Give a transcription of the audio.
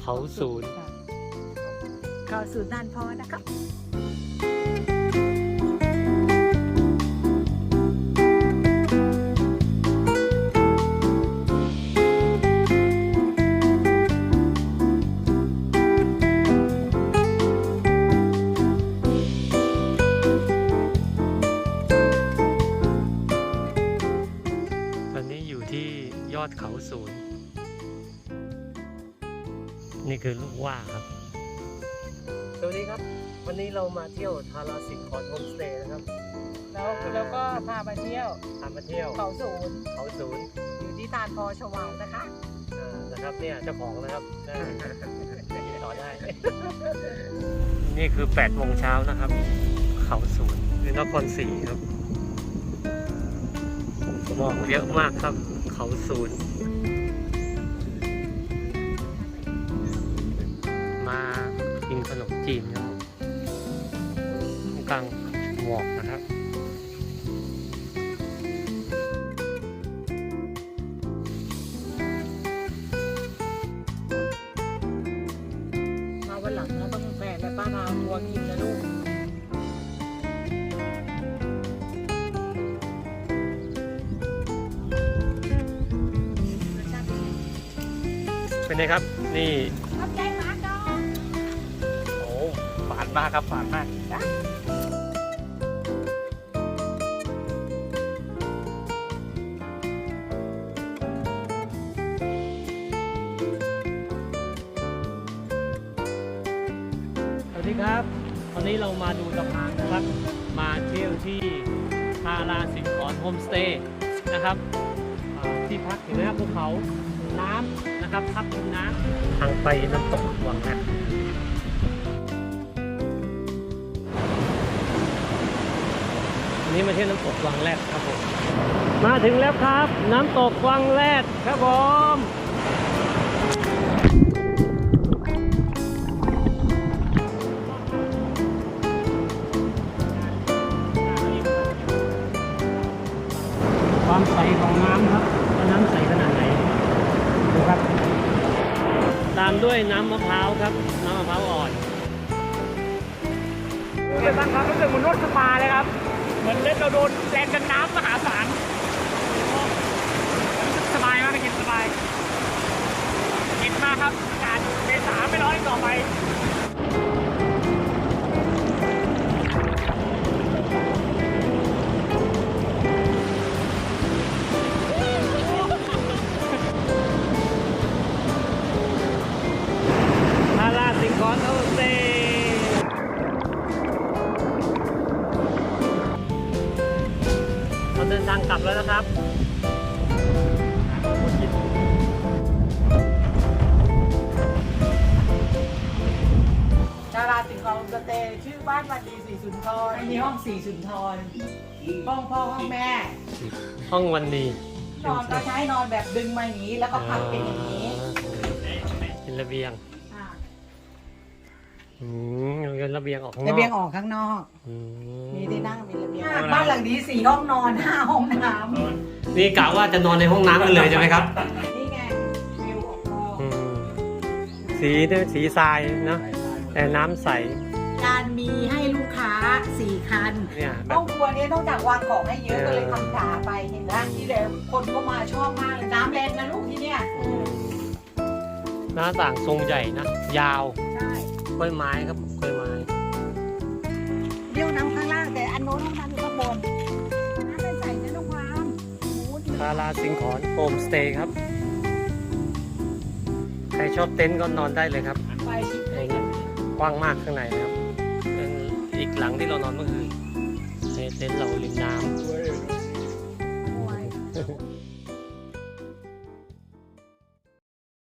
เขาศูนย์ค่ะเขาศูนย์ด้านพอนะครับตอนนี้อยู่ที่ยอดเขาศูนย์ นี่คือลูกว่าครับ สวัสดีครับ วันนี้เรามาเที่ยวทาราสิงคอนโฮมสเตย์นะครับแล้วแล้วก็พามาเที่ยวพามาเที่ยวเขาศูนย์เขาศูนย์อยู่ที่ตาลพอชวางนะคะอ่านะครับเนี่ยเจ้าของนะครับได้ติดต่อได้ นี่คือ8โมงเช้านะครับ เขาศูนย์คือนครศรีครับหมอกเยอะมากครับ เขาศูนย์ จีนครับผมท่ามกลางหมอกนะครับมาวันหลังนะต้องแม่แม่ป้าพาวัวกินนะลูกเป็นไงครับ นี่ มากครับฝาดมากสวัสดีครับวันนี้เรามาดูสะพานนะครับ มาเที่ยวที่ทาราสิงคอนโฮมสเตย์นะครับอ่าที่พักเห็นไหมครับภูเขาน้ำนะครับพักริมน้ำ ทางไปน้ำตกวังนะ นี้มาเที่ยวน้ำตกวังแรกครับผม มาถึงแล้วครับ น้ำตกวังแรกครับผมความใสของน้ำครับว่าน้ำใสขนาดไหนดูครับ ตามด้วยน้ำมะพร้าวครับ น้ำมะพร้าวอ่อนเป็นบางครั้งรู้สึกเหมือนนวดสปาเลยครับ เราโดนแรงกันน้ำมหาศาลสบายมากเลยเย็นสบายเย็นมากครับอากาศเมษาไม่ร้อนต่อไป ทางกลับแล้วนะครับดาราสิงห์กองสเตย์ชื่อบ้านวันดีสีสุนทรอันนี้ห้องสีสุนทรห้องพ่อห้องแม่ ห้องวันนี้นอนก็ใช้นอนแบบดึงมาอย่างนี้ แล้วก็พับเป็นอย่างนี้เป็นระเบียงอ่าอืมเป็นระเบียงออกข้างนอกระเบียงออกข้างนอกอืมีที่นั่งมีระเบียงข้างล่างบ้านหลังนี้สี่ห้องนอนห้าห้องน้นี่กะว่าจะนอนในห้องน้ำกันเลยใช่ไหมครับำนี่ไงวิวของเราอืมสีเนี่ยสีทรายนะแต่น้ำใส การมีให้ลูกค้าสี่คัน เนี่ยแบห้บองครัวนี้ต้องจากวางของให้เยอะเออก็เลยทำขาไปเห็นไหมที่เดี๋ยวคนก็มาชอบมากเลยน้ำแรงนะลูกที่เนี่ยอืมหน้าต่างทรงใหญ่นะ ยาวใช่กล้วยไม้ครับกล้วยไม้เดี่ยวน้ำข้างล่างแต่านโน้นห้องน้ำอยู่ข้างบนน้ำใสๆนะน้องความคาราสิงขอนโฮมสเตย์ครับ ใครชอบเต็นท์ก็นอนได้เลยครับไปที่เต็นกว้างมากข้างในนะครับ เป็นอีกหลังที่เรานอนเมื่อคืนเต็นท์เราริมน้ำ